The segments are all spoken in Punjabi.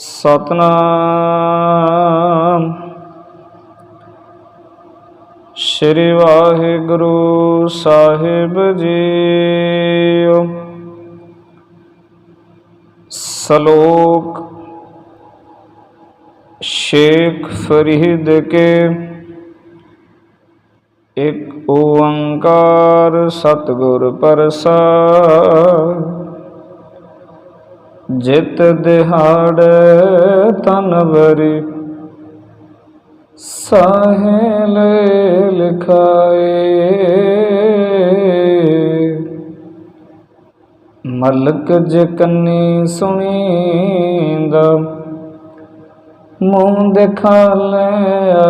ਸਤਨਾਮ। ਸ੍ਰੀ ਵਾਹਿਗੁਰੂ ਸਾਹਿਬ ਜੀਓ। ਸ਼ਲੋਕ ਸ਼ੇਖ ਫਰੀਦ ਕੇ ਇੱਕ ਓੰਕਾਰ ਸਤਿਗੁਰ ਪ੍ਰਸਾਦ। ਜਿਤ ਦਿਹਾੜ ਤਨ ਵਰੀ ਸਾਹਿਲ ਲਿਖਾਏ। ਮਲਕ ਜਕਨੀ ਸੁਣੀਂਦਾ, ਮੂੰਹ ਦਿਖਾ ਲਿਆ।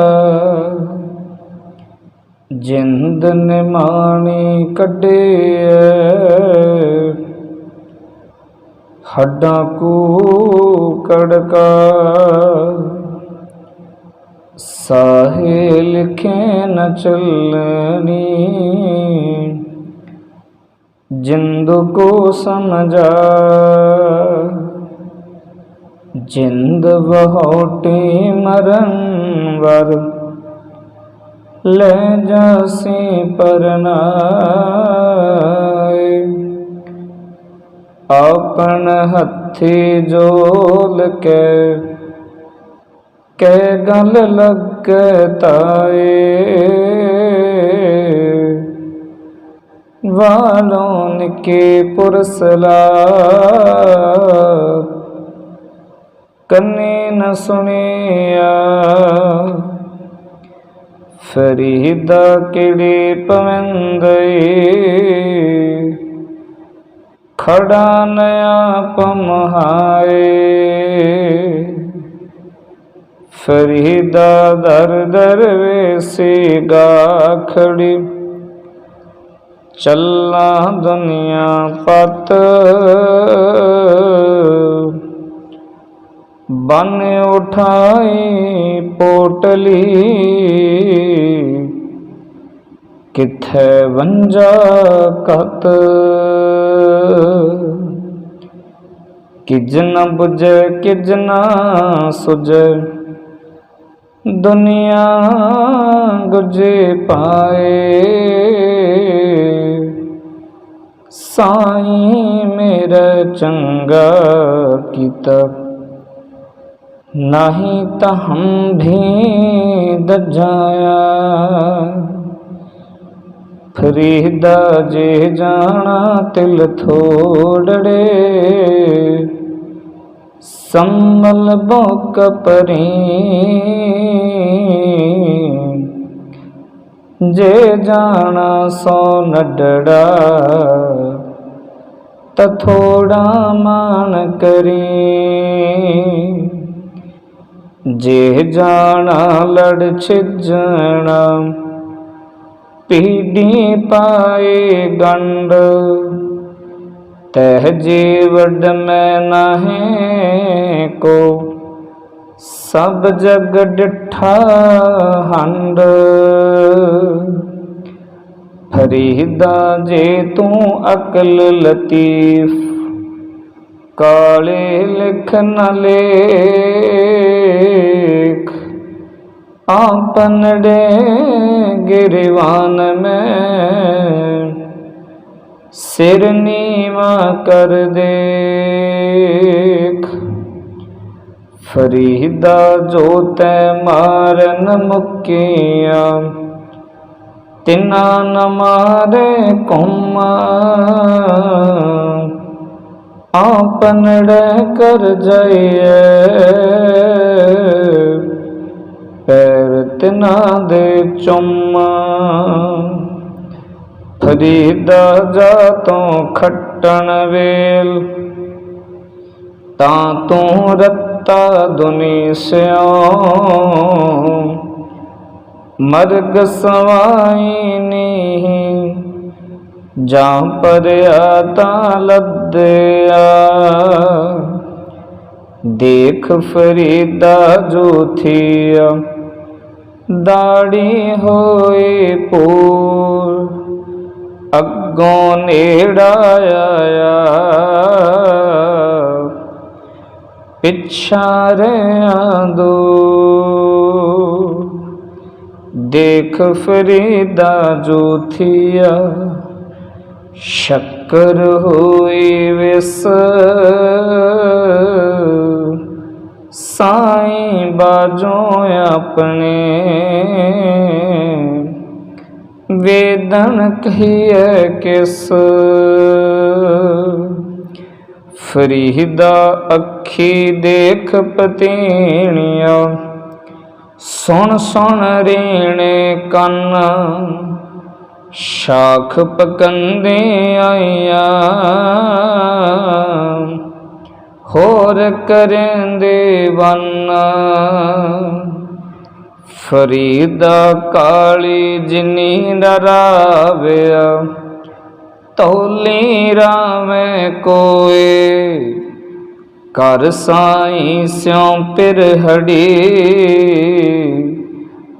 ਜਿੰਦ ਨਿਮਾਣੀ ਕੱਢੇ ਹੱਡਾਂ ਕੂ ਕੜਕਾ। ਸਾਹੇ ਲਿਖੇ ਨ ਚੱਲਣੀ, ਜਿੰਦ ਕੋ ਸਮਝਾ। ਜਿੰਦ ਬਹੋਟੀ ਮਰਨ ਵਰ, ਲੈ ਜਾਸੀ ਪਰਨਾਏ ਆਪਨ ਹੱਥੀ ਜੋਲ ਕੇ, ਕੈ ਗਲ ਲੱਗ ਤਾਏ। ਵਾਲੋਂ ਨਿਕੇ ਪੁਰਸਲਾ ਕੰਨੇ ਨ ਸੁਣਿਆ। ਫਰੀਦਾ ਕਿਹੜੇ ਪਵੰਦਈ ਖੜਾ ਨਿਆ ਪਮਹਾਏ ਫਰੀਦਾ ਦਰ ਦਰ ਵੇਸੀ ਗਾਖੜੀ, ਚੱਲਾ ਦੁਨੀਆ ਪਤ। ਬਨ ਉਠਾਈ ਪੋਟਲੀ, ਕਿੱਥੇ ਵੰਜਾ ਕਤ। ਕਿਜ ਨ ਬੁਝੈ, ਕਿਜ ਨ ਸੁਝੈ। ਦੁਨੀਆ ਗੁਜੇ ਪਾਏ। ਸਾਈ ਮੇਰਾ ਚੰਗਾ ਕੀਤਾ। ਨਹੀਂ ਤਾਂ ਹਮ ਵੀ ਦਜਾਇਆ। ਫਰੀਦਾ ਜੇ ਜਾਣਾ ਤਿਲ ਥੋੜੜੇ। ਸੰਮਲ ਬੋਕ ਪਰੀ। ਜੇ ਜਾਣਾ ਸੋ ਨਡੜਾ, ਤ ਥੋੜਾ ਮਾਨ ਕਰੀ। ਜੇ ਜਾਣਾ ਲੜ ਛਿਜਣਾ, ਪੀੜੀ ਪਾਏ ਗੰਡ ਤਹ ਜੀ ਵੱਡ ਮੈਂ ਨਾਹੇ ਕੋ, ਸਭ ਜਗ ਡਿਠਾ ਹੰਡ। ਫਰੀਦਾ ਜੇ ਤੂੰ ਅਕਲ ਲਤੀਫ, ਕਾਲੇ ਲਿਖ ਨ ਲੇਖ। ਆਪਨੜੇ ਗਿਰਵਾਨ ਮੈਂ ਸਿਰ ਨੀਵਾ ਕਰ ਦੇਖ। ਫਰੀਦਾ ਜੋ ਤੈ ਮਾਰਨ ਮੁਕੀਆਂ, ਤਿਨਾ ਨ ਮਾਰੇ ਕੁਮਾ। ਆਪਨੜੇ ਕਰ ਜਾਈਏ ਪੈਰ ਤਿਨਾ ਦੇ ਚੁੰਮਾ। ਫਰੀਦਾ ਜਾ ਤੂੰ ਖੱਟਣ ਵੇਲ, ਤਾਂ ਤੂੰ ਰੱਤਾ ਦੁਨੀ ਸਿਓ ਮਰਗ ਸਵਾਈ ਨੀ, ਜਾਂ ਪਰਿਆ ਤਾਂ ਲੱਦਿਆ ਦੇਖ ਫਰੀਦਾ ਜੋ ਥੀਆ ਦਾੜੀ ਹੋਏ ਪੂਰ ਅੱਗੋਂ ਨੇੜਾ ਆਇਆ ਪਿਛਾਰਿਆਂ ਦੋ। ਦੇਖ ਫਰੀਦਾ ਜੋ ਥੀਆ ਸ਼ੱਕਰ ਹੋਈ ਵਿਸ। ਸਾਈਂ ਬਾਜੋਂ ਆਪਣੇ ਵੇਦਨ ਕਹੀਏ ਕਿਸ? ਫਰੀਦਾ ਅੱਖੀ ਦੇਖ ਪਤੀਣੀਆਂ, ਸੁਣ ਸੁਣ ਰੇਣੇ ਕੰਨ, ਸ਼ਾਖ ਪਕੰਦੇ ਆਈਆਂ, ਹੋਰ ਕਰੇਂਦੇ ਵੰਨ ਫਰੀਦਾ ਕਾਲੀ ਜਿਨੀ ਡਰਾਵਿਆ ਤੌਲੀ ਰਾਵੇਂ ਕੋਏ। ਕਰ ਸਾਈ ਸਿਉ ਪਿਰ ਹੜੀ।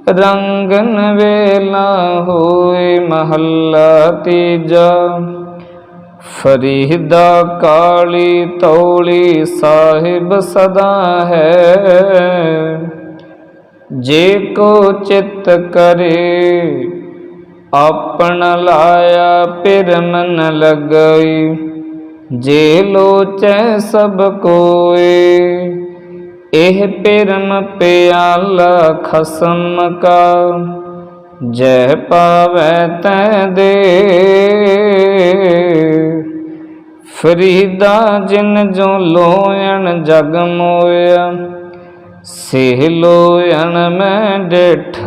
ਰੰਗਨ ਵੇਲਾ ਹੋਏ ਮਹੱਲਾ ਤੀਜਾ। ਫਰੀਦਾ ਕਾਲੀ ਤੌਲੀ ਸਾਹਿਬ ਸਦਾ ਹੈ। ਜੇ ਕੋ ਚਿਤ ਕਰੇ, ਆਪਣ ਲਾਇਆ ਪਿਰ ਮਨ ਲਗਈ। ਜੇ ਲੋਚੈ ਸਭ ਕੋਏ, ਇਹ ਪਿਰਮ ਪਿਆਲਾ ਖਸਮ ਕਾ। ਜੈ ਪਾਵੈ ਤੈ ਦੇ, ਫਰੀਦਾ ਜਿਨ ਜੋ ਲੋਇਣ ਜਗ ਮੋਇਆ। ਸੇ ਲੋਇਣ ਮੈਂ ਡਿਠ।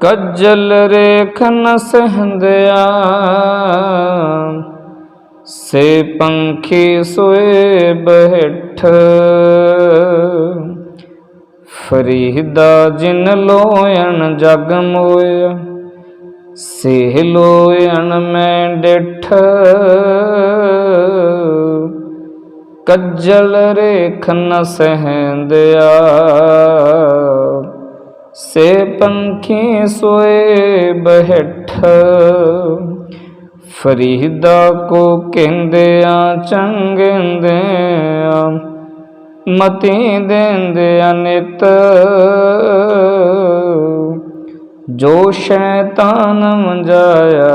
ਕੱਜਲ ਰੇਖ ਨ ਸਹੰਦਿਆ। ਸੇ ਪੰਖੀ ਸੋਏ ਬਹਿਠ। ਫਰੀਦਾ ਜਿਨ ਲੋਇਣ ਜਗ ਮੋਇਆ ਸੇ ਲੋਇਣ ਮੈਂ ਡਿਠ। ਕੱਜਲ ਰੇਖ ਨ ਸਹੰਦਿਆ। ਸੇ ਪੰਖੀ ਸੋਏ ਬਹਿਠ। ਫਰੀਦਾ ਕੋ ਕਹਿੰਦਿਆਂ ਚੰਗਿੰਦਿਆਂ, ਮਤੀ ਦੇਂਦਿਆਂ ਨਿਤ। ਜੋ ਸ਼ੈਤਾਨ ਮੰਜਾਇਆ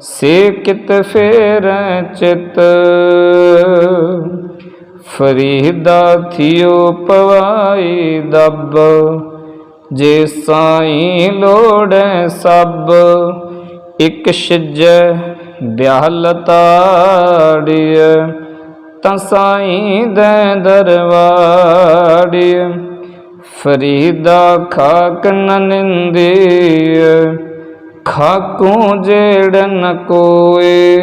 ਸੇ ਕਿਤ ਫੇਰੈ ਚਿਤ। ਫਰੀਦਾ ਥਿਓ ਪਵਾਈ ਦਬ। ਜੇ ਸਾਈ ਲੋੜੈ ਸਭ ਇਕ ਛਿਜ ਬਿਆਹ ਲਤਾੜੀਐ ਤਾਂ ਸਾਈ ਦੇ ਦਰਵਾੜੀਐ। ਫਰੀਦਾ ਖਾਕ ਨ ਖਾਕੂ ਜੇੜਨ ਕੋਏ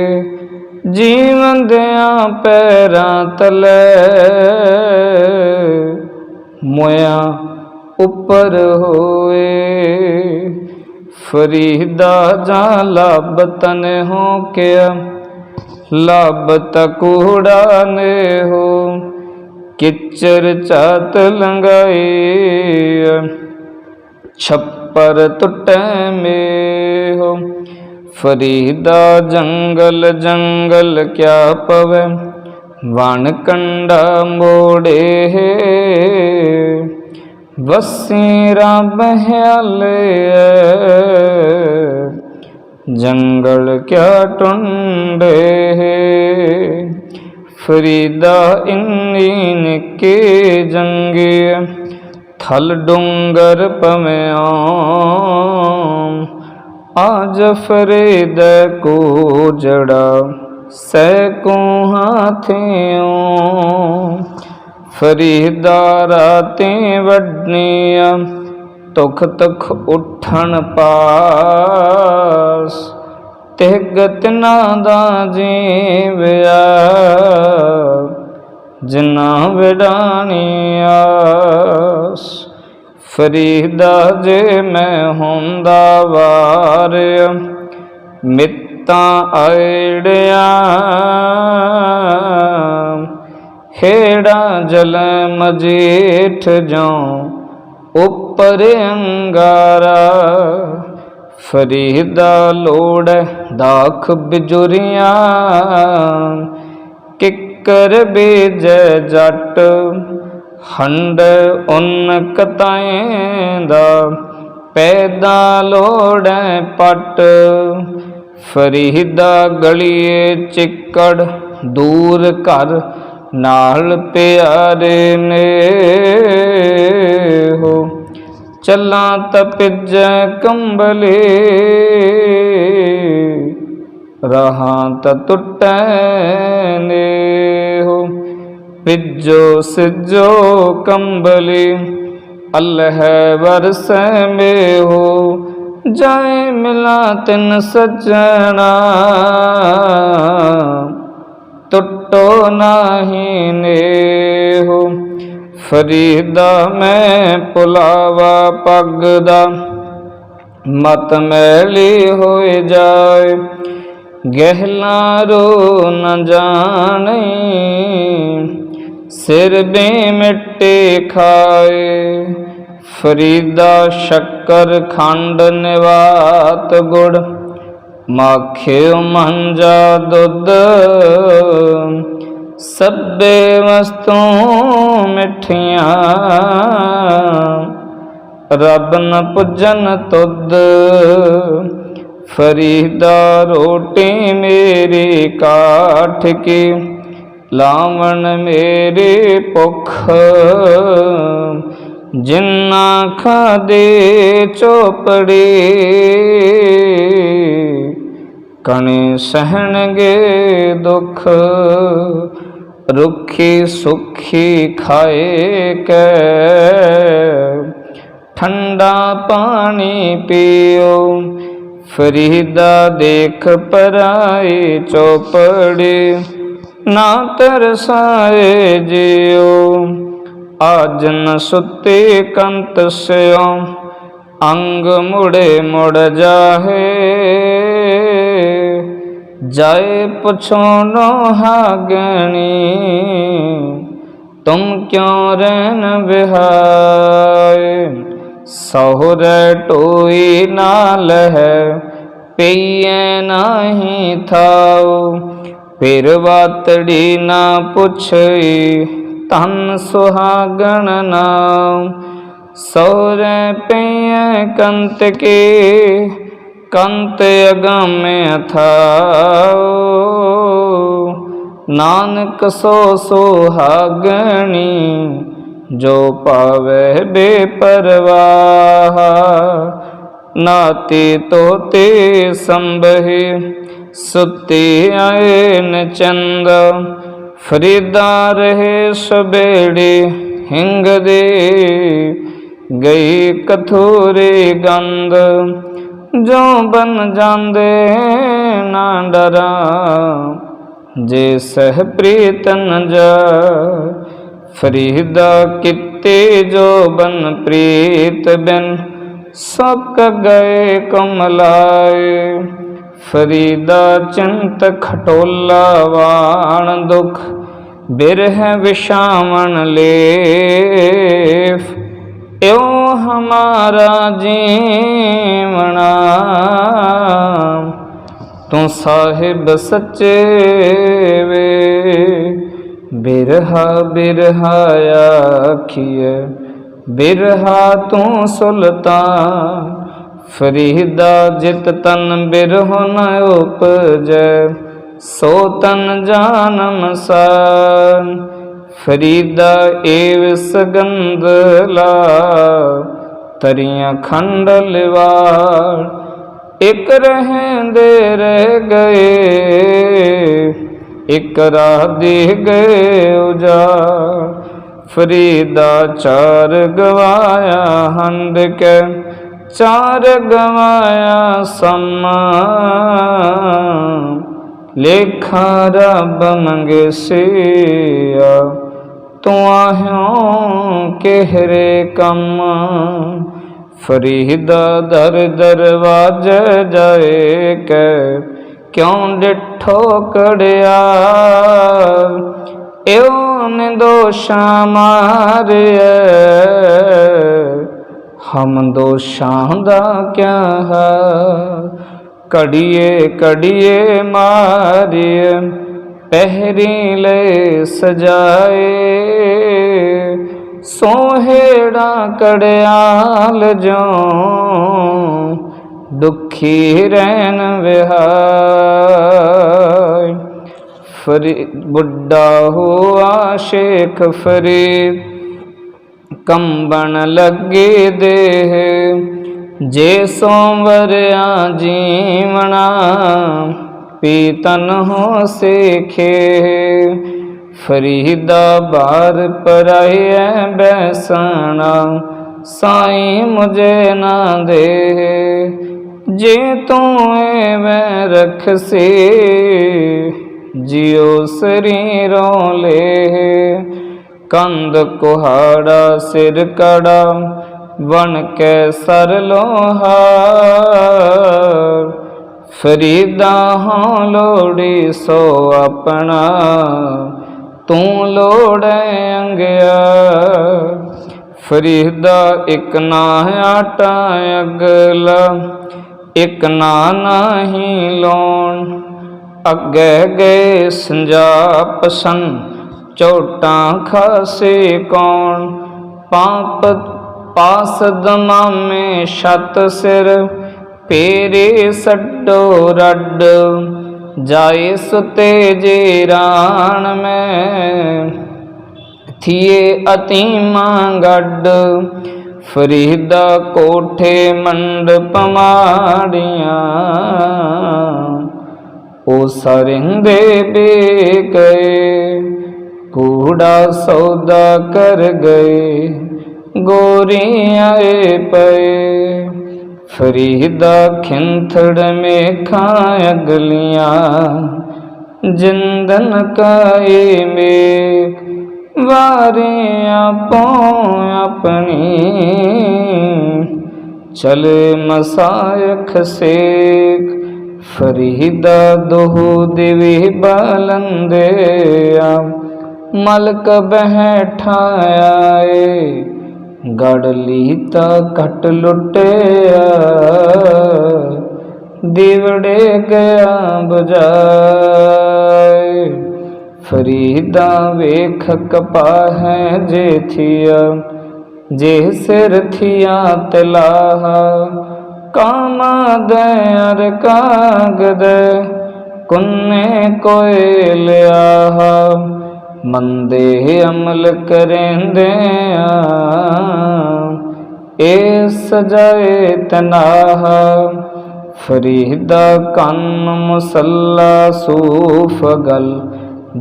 ਜੀਵੰਦਿਆਂ ਪੈਰਾਂ ਤਲੇ। ਮੋਇਆ ਉੱਪਰ ਹੋਏ, ਫਰੀਦਾ ਜਾਂ ਲੱਭ ਤਨ ਹੋ ਕਿਆ, ਲੱਭ ਤਕੂੜਾ ਨੇ ਹੋ, ਕਿਚਰ ਚਾਤ ਲੰਗਾਈ ਛੱਪਰ ਟੁੱਟੈ ਮੇਹੋ। ਫਰੀਦਾ ਜੰਗਲ ਜੰਗਲ ਕਿਆ ਪਵੈ। ਵਣ ਕੰਡਾ ਮੋੜੇ ਵਸੀ ਰੱਬ ਹਿਆਲੇ ਜੰਗਲ ਕਿਆ ਟੁੰਡੇ ਫਰੀਦਾ ਇੰਨੀ ਨਿੱਕੇ ਜੰਗੇ ਥਲ ਡੂੰਗਰ ਪਵਿਆਂ ਆਜ ਫਰੀਦ ਕੋ ਜੜਾ ਸੈ ਕੋ ਹਾਥਿਓ। ਫਰੀਦਾ ਰਾਤੇ ਵੱਡਨੀਆਂ, ਤੁਖ ਤੁਖ ਉਠਣ ਪਾਸ। ਤਿਗਤ ਨਾ ਦਾ ਜੀਵਿਆ ਜਿਨਾ ਵਿਡਾਣੀ ਆਸ, ਫਰੀਦਾ ਜੇ ਮੈਂ ਹੁੰਦਾ ਵਾਰ, ਮਿੱਤਾਂ ਆੜਿਆਂ ਹੇੜਾ ਜਲ ਮਜੀਠ ਜਾਉ, ਉੱਪਰ ਅੰਗਾਰਾ, ਫਰੀਦਾ ਲੋੜ ਦਾਖ ਬਿਜੁਰੀਆਂ ਕਰ ਬੀਜੈ ਜੱਟ, ਹੰਡ ਉਨ ਕਤਾਏ ਦਾ ਪੈਦਾ ਲੋੜੈ ਪਟ, ਫਰੀਦਾ ਗਲੀਏ ਚਿੱਕੜ, ਦੂਰ ਘਰ ਨਾਲ ਪਿਆਰੇ ਨੇ ਹੋ ਚੱਲਾਂ ਤਪਿਜੈ ਕੰਬਲੇ ਰਹਾ ਤ ਟੁੱਟੈ ਨੇ ਹੋ ਪਿਜੋ ਸਿਜੋ ਕੰਬਲੀ, ਅਲਹ ਵਰਸੈ ਮੇ ਹੋ ਜਾਏ ਮਿਲਾ ਤਿਨ ਸਜਣਾ। ਟੁੱਟੋ ਨਾਹੀ ਨੇ ਫਰੀਦਾ ਮੈਂ ਪੁਲਾਵਾ ਪੱਗ ਦਾ ਮਤ ਮੈਲੀ ਹੋਏ ਜਾਏ ਗਹਿਲਾ ਰੋ ਨ ਜਾਣੇ, ਸਿਰ ਬੇ ਮਿੱਟੇ ਖਾਏ। ਫਰੀਦਾ ਸ਼ੱਕਰ ਖੰਡ ਨਿਵਾਤ ਗੁੜ, ਮਾਖਿਓ ਮੰਜਾ ਦੁੱਧ। ਸਭੇ ਵਸਤੂ ਮਿੱਠੀਆਂ, ਰੱਬ ਨ ਪੁੱਜਨ ਤੁਧ। ਫਰੀਦਾ ਰੋਟੀ ਮੇਰੀ ਕਾਠ ਕੀ ਲਾਵਣ ਮੇਰੇ ਭੁਖ ਜਿੰਨਾ ਖਾਦੇ ਚੋਪੜੀ ਕਣੇ ਸਹਿਣਗੇ ਦੁਖ ਰੁਖੀ ਸੁਖੀ ਖਾਏ ਕੈ ਠੰਡਾ ਪਾਣੀ ਪੀਓ ਫਰੀਦਾ ਦੇਖ ਪਰਾਏ ਚੋਪੜੇ, ਨਾ ਤਰਸਾਏ ਜਿਉ। ਆਜ ਨ ਸੁਤੇ ਕੰਤ ਸਿਓ ਅੰਗ ਮੁੜੇ ਮੁੜ ਜਾਹੇ। ਜਾਏ ਪੁਛੋ ਨੋ ਹਾਗਣੀ ਤੁਮ ਕਿਉ ਰਹਿਨ ਬਿਹਾਏ ਸਹੁਰ ਟੋਈ ਨਾਲ ਹੈ ਪਈਐ ਨਾਹੀ ਥਾਉ। ਫਿਰ ਵਾਤੜੀ ਨਾ ਪੁੱਛਈ ਤਨ ਸੁਹਾਗਣ ਨਾਮ ਸਹੁਰ ਪਈਐ ਕੰਤ ਕੇ ਕੰਤ ਅਗਾਮੇ ਥਾਉ। ਨਾਨਕ ਸੋ ਸੁਹਾਗਣੀ ਜੋ ਪਾਵੇ ਬੇਪਰਵਾਹ, ਨਾਤੀ ਤੋਤੇ ਸੰਭੇ ਸੁਤੇ ਆਏ ਨ ਚੰਦ ਫਰੀਦਾ ਰਹੇ ਸਬੇੜੇ ਹਿੰਗ ਦੇ ਗਈ ਕਥੂਰੇ ਗੰਦ ਜੋ ਬਨ ਜਾਂਦੇ ਨਾ ਡਰਾ, ਜੇ ਸਹਿ ਪ੍ਰੀਤਨ ਜਾ ਫਰੀਦਾ ਕਿਤੇ ਜੋ ਬਨ ਪ੍ਰੀਤ ਬਿਨ ਸਕ ਗਏ ਕਮਲਾਏ ਫਰੀਦਾ ਚਿੰਤ ਖਟੋਲਾ ਵਾਣ ਦੁਖ, ਬਿਰਹ ਵਿਸ਼ਾਵਣ ਲੇਫ ਇਉ ਹਮਾਰਾ ਜੀਵਣਾ ਤੂੰ ਸਾਹਿਬ ਸੱਚੇ ਵੇ। ਬਿਰਹਾ ਬਿਰਹਾਇਆ ਆਖੀਏ ਬਿਰਹਾ ਤੂੰ ਸੁਲਤਾਨ, ਫਰੀਦਾ ਜਿਤ ਤਨ ਬਿਰਹੁ ਨ ਉਪਜੈ, ਸੋ ਤਨ ਜਾਨਮ ਸਾਨ, ਫਰੀਦਾ ਏਵ ਸਗੰਧ ਲਾ, ਤਰੀਆਂ ਖੰਡ ਲਿਵਾਰ ਇਕ ਰਹਿੰਦੇ ਰਹਿ ਗਏ। ਇਕ ਰਾਹ ਦੇ ਗਏ ਉਜਾੜ, ਫਰੀਦਾ ਚਾਰ ਗਵਾਇਆ, ਹੰਦ ਕੇ ਚਾਰ ਗਵਾਇਆ ਸਮਾ। ਲੇਖਾ ਰੱਬ ਮੰਗੇਸਿਆ ਤੂੰ ਆਹਿਓ ਕਿਹਰੇ ਕੰਮ? ਫਰੀਦਾ ਦਰ ਦਰਵਾਜ ਜਾਏ ਕੈ ਕਿਉਂ ਡਿਠੋ ਕੜਿਆ ਇਉ ਦੋਸ਼ਾਂ ਮਾਰਿਐ। ਹਮ ਦੋਸ਼ਾਂ ਦਾ ਕਿਆ ਹੈ ਕੜੀਏ ਕੜੀਏ ਮਾਰਿਐ। ਪਹਿਰੀ ਲੈ ਸਜਾਏ। ਸੋਹੇੜਾ ਕੜਿਆਲ ਜੋ ਦੁਖੀ ਰਹਿਣ ਵਿਹਾਰ। ਫਰੀ, ਬੁੱਢਾ ਹੁਆ ਸ਼ੇਖ ਫਰੀਦ ਕੰਬਣ ਲੱਗੇ ਦੇਹ। ਜੇ ਸੋਮਵਰਿਆ ਜੀਵਣਾ ਪੀਤਨ ਹੋ ਸੇਖੇ। ਫਰੀਦਾ ਬਾਰ ਪਰਾਇਐ ਬੈਸਣਾ, ਸਾਈਂ ਮੁਝੇ ਨਾ ਦੇ ਜੇ ਤੂੰ ਐਵੇਂ ਰਖਸੇ ਜਿਉ ਸਰੀਰੋਂ ਲੈ ਕੰਦ ਕੁਹਾੜਾ ਸਿਰ ਕੜਾ, ਬਣ ਕੇ ਸਰ ਲੋਹਾਰ ਫਰੀਦਾ ਹਾਂ ਲੋੜੀ ਸੋ ਆਪਣਾ, ਤੂੰ ਲੋੜੈ ਅੰਗਿਆ। ਫਰੀਦਾ ਇੱਕ ਨਾ ਆਟਾ ਅਗਲਾ ਇਕ ਨਾ ਨਹੀਂ ਲੋਣ। ਅੱਗੇ ਗਏ ਸੰਜਾਪ ਸੰ ਚੋਟਾਂ ਖਾਸੇ ਕੌਣ। ਪਾਪ ਪਾਸ ਦਮਾਮੇ ਛਤ ਸਿਰ, ਪੇਰੇ ਸੱਡੋ ਰੱਡ। ਜਾਏ ਸੁਤੇ ਜੇ ਰਾਣ ਮੈਂ, ਥੀਏ ਅਤੀਮਾ ਗੱਡ। ਫਰੀਦਾ ਕੋਠੇ ਮੰਡਪ ਮਾੜੀਆਂ ਉਹ ਸਰਿੰਦੇ ਬੇ ਕੂੜਾ ਸੌਦਾ ਕਰ ਗਏ, ਗੋਰੀਆਂ ਪਏ। ਫਰੀਦਾ ਖਿੰਥੜ ਮੇਖਾਂ ਅਗਲੀਆਂ, ਜਿੰਦਨ ਕਾਏ ਮੇਖ। ਵਾਰੇ ਆਪੋ ਆਪਣੀ, ਚਲੇ ਮਸਾਇਖ ਸੇਖ, ਫਰੀਦਾ ਦੋਹੂ ਦੇਵੀ ਬਲੰਦਿਆ ਮਲਕ ਬਹਿਠਾਇਆ ਏ ਗੜ ਲੀਤਾ ਘਟ ਲੁੱਟਿਆ। ਦਿਵੜੇ ਗਿਆ ਬਜਾਏ। ਫਰੀਦਾ ਵੇਖ ਕਪਾਹੈ ਜੇ ਥੀਆ, ਜੇ ਸਿਰ ਥੀਆ ਤਲਾਹ ਕਾਮਾ ਦਇਰ ਕਾਗਦ, ਕੁੰਨੇ ਕੋਇ ਲਿਆ ਮੰਦੇ ਅਮਲ ਕਰੇਂਦੇ ਏ ਸਜਾਏ ਤਨਾਹ। ਫਰੀਦਾ ਕੰਨ ਮੁਸੱਲਾ ਸੂਫ ਗਲ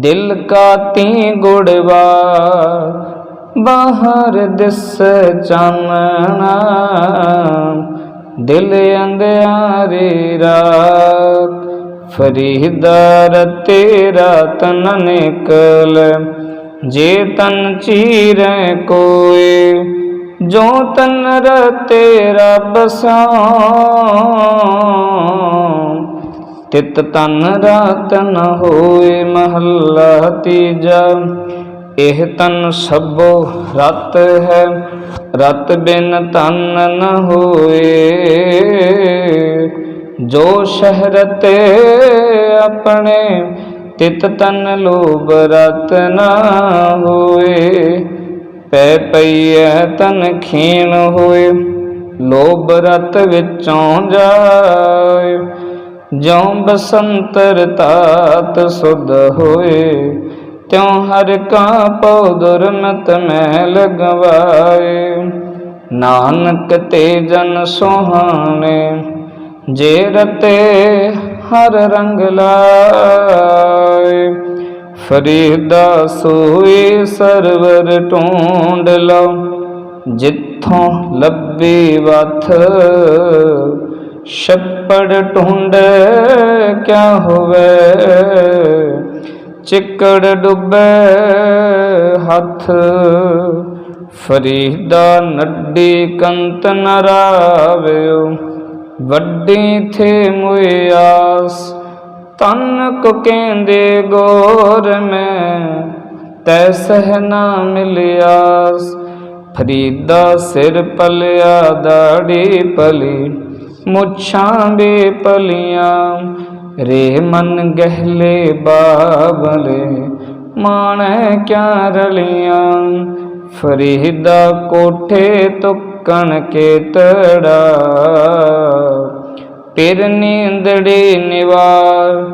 ਦਿਲ ਕਾ ਤੀ ਗੁੜਵਾ, ਬਾਹਰ ਦਿਸ ਚਾਨਣਾ। ਦਿਲ ਅੰਧਿਆਰੀ ਰਾਤ ਫਰੀਦਾ ਤੇਰਾ ਤਨ ਨਿਕਲ। ਜੇ ਤਨ ਚੀਰੈ ਕੋਏ, ਜੋ ਤਨ ਰਤੇ ਰੱਬ ਸਾਂ। ਤਿਤ ਤਨ ਰਾਤਨ ਹੋਏ ਮਹੱਲਾ ਤੀਜਾ, ਇਹ ਤਨ ਸਭੋ ਰਤ ਹੈ, ਰਤ ਬਿਨ ਤਨ ਨ ਹੋਏ। ਜੋ ਸ਼ਹਿਰਤ ਆਪਣੇ ਤਿਤ ਤਨ ਲੋਭ ਰਤ ਨਾ ਹੋਏ, ਪੈ ਪਈਐ ਤਨ ਖੀਣ ਹੋਏ, ਲੋਭ ਰਤ ਵਿੱਚੋਂ ਜਾਏ। ਜਿਉ ਬਸੰਤਰ ਤਾਤ ਸੁਧ ਹੋਏ, ਤਿਉ ਹਰ ਕਾ ਪਉ ਦੁਰਮਤ ਮੈਂ ਲਗਵਾਏ। ਨਾਨਕ ਤੇ ਜਨ ਸੁਹਾਣੇ, ਜੇ ਰਤੇ ਹਰ ਰੰਗ ਲਾਏ। ਫਰੀਦਾ ਸੋਈ ਸਰਵਰ ਢੂੰਡ ਲਓ, ਜਿੱਥੋਂ ਲੱਭੀ ਵਥ ਛੱਪੜ ਢੂੰਡ ਕਿਆ ਹੋਵੇ? ਚਿੱਕੜ ਡੁੱਬੇ ਹੱਥ, ਫਰੀਦਾ ਨੱਡੀ ਕੰਤ ਨਰਾਵਿਓ ਵੱਡੀ ਥੇ ਮੁਆਸ ਤਨ ਕੋ ਕਹਿੰਦੇ ਗੋਰ ਮੈਂ, ਤੈ ਸਹ ਨਾ ਮਿਲਿਆਸ ਫਰੀਦਾ ਸਿਰ ਪਲਿਆ, ਦਾੜੀ ਪਲੀ। ਮੁੱਛਾਂ ਬੇ ਪਲੀਆਂ, ਰੇ ਮਨ ਗਹਿਲੇ ਬਾਬਲੇ ਮਾਣੈ ਕਿਆ ਰਲੀਆਂ? ਫਰੀਦਾ ਕੋਠੇ ਤੁਕਣ ਕੇ ਤੜਾ ਪਿਰ ਨੀਂਦੜੀ ਨਿਵਾਰ,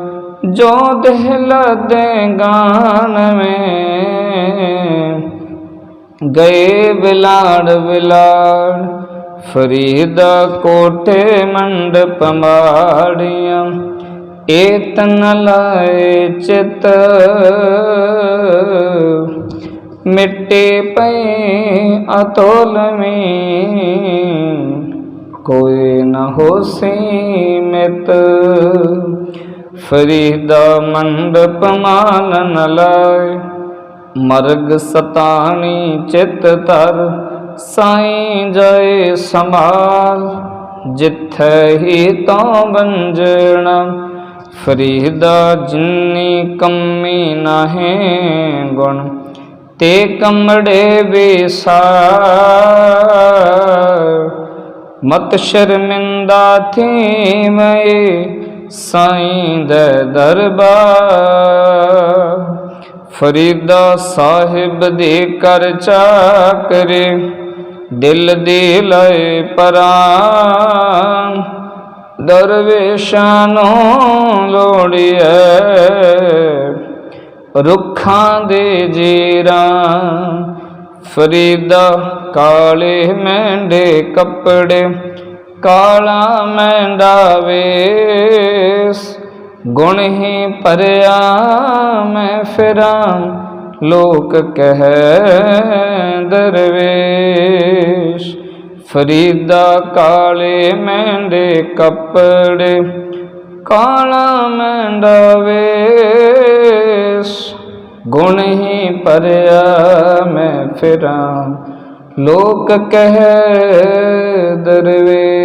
ਜੋ ਦਹਿਲਾ ਦੇ ਗਾਨ में ਗਏ ਬਿਲਾੜ ਬਿਲਾੜ ਫਰੀਦਾ ਕੋਠੇ ਮੰਡਪ ਮਾੜੀਆਂ ਏ ਤਨ ਲਾਏ ਚਿਤ। ਮਿੱਟੇ ਪਏ ਅਤੋਲਮੀ ਕੋਈ ਨ ਹੋਸੀ ਮਿਤ ਫਰੀਦਾ ਮੰਡਪ ਮਾਨਨ ਲਾਏ, ਮਰਗ ਸਤਾਣੀ ਚਿਤ ਤਰ ਸਾਈਂ ਜੈ ਸਮਾਲ ਜਿੱਥੇ ਹੀ ਤਾਂ ਬੰਜਣਾ ਫਰੀਦਾ ਜਿੰਨੀ ਕੰਮੀ ਨਾਹੇ ਗੁਣ, ਤੇ ਕਮੜੇ ਵਿਸਾਰ। ਮਤ ਸ਼ਰਮਿੰਦਾ ਥੀ ਮੈਂ ਸਾਈਂ ਦੇ ਦਰਬਾਰ। ਫਰੀਦਾ ਸਾਹਿਬ ਦੇ ਕਰ ਚਾਕਰੇ ਦਿਲ ਦੀ ਲਏ ਪਰਾਨ, ਦਰਵੇਸ਼ਾਂ ਨੂੰ ਲੋੜੀਏ ਰੁੱਖਾਂ ਦੇ ਜੀਰਾਂ, ਫਰੀਦਾ ਕਾਲੇ ਮੈਂਡੇ ਕੱਪੜੇ, ਕਾਲਾ ਮੈਂਡਾ ਵੇਸ। ਗੁਣ ਹੀ ਭਰਿਆ ਮੈਂ ਫਿਰਾਂ ਲੋਕ ਕਹਿ ਦਰਵੇਸ਼, ਫਰੀਦਾ ਕਾਲੇ ਮੈਂਡੇ ਕੱਪੜੇ, ਕਾਲਾ ਮੈਂਡਾ ਵੇਸ। ਗੁਣ ਹੀ ਭਰਿਆ ਮੈਂ ਫਿਰਾਂ, ਲੋਕ ਕਹਿ ਦਰਵੇਸ਼।